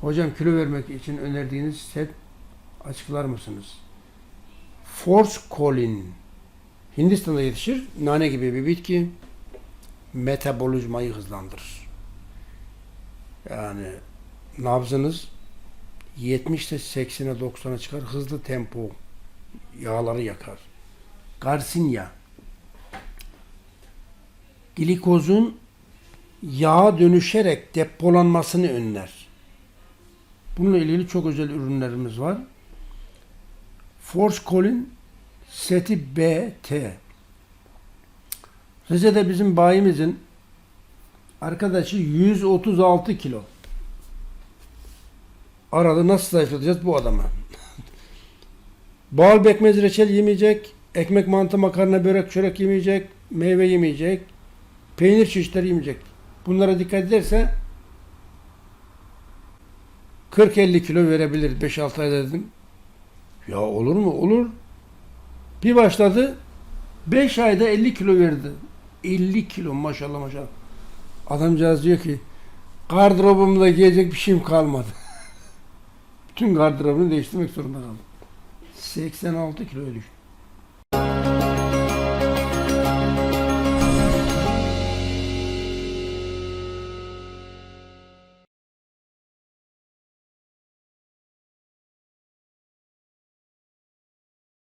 Hocam kilo vermek için önerdiğiniz set açıklar mısınız? Force Colin. Hindistan'da yetişir. Nane gibi bir bitki. Metabolizmayı hızlandırır. Yani nabzınız 70'te 80'e 90'a çıkar. Hızlı tempo. Yağları yakar. Garcinia. Glikozun yağa dönüşerek depolanmasını önler. Bununla ilgili çok özel ürünlerimiz var. Force Colin seti BT. Rize'de bizim bayimizin arkadaşı 136 kilo. Arada nasıl zayıflatacağız bu adamı? Bal bekmez reçel yemeyecek, ekmek mantı makarna börek çörek yemeyecek, meyve yemeyecek, peynir çeşitleri yemeyecek. Bunlara dikkat ederse 40-50 kilo verebilir 5-6 ay dedim. Ya olur mu? Olur. Bir başladı 5 ayda 50 kilo verdi. 50 kilo maşallah maşallah. Adamcağız diyor ki gardırobumda giyecek bir şeyim kalmadı. Bütün gardırobunu değiştirmek zorunda kaldım. 86 kiloya düştü.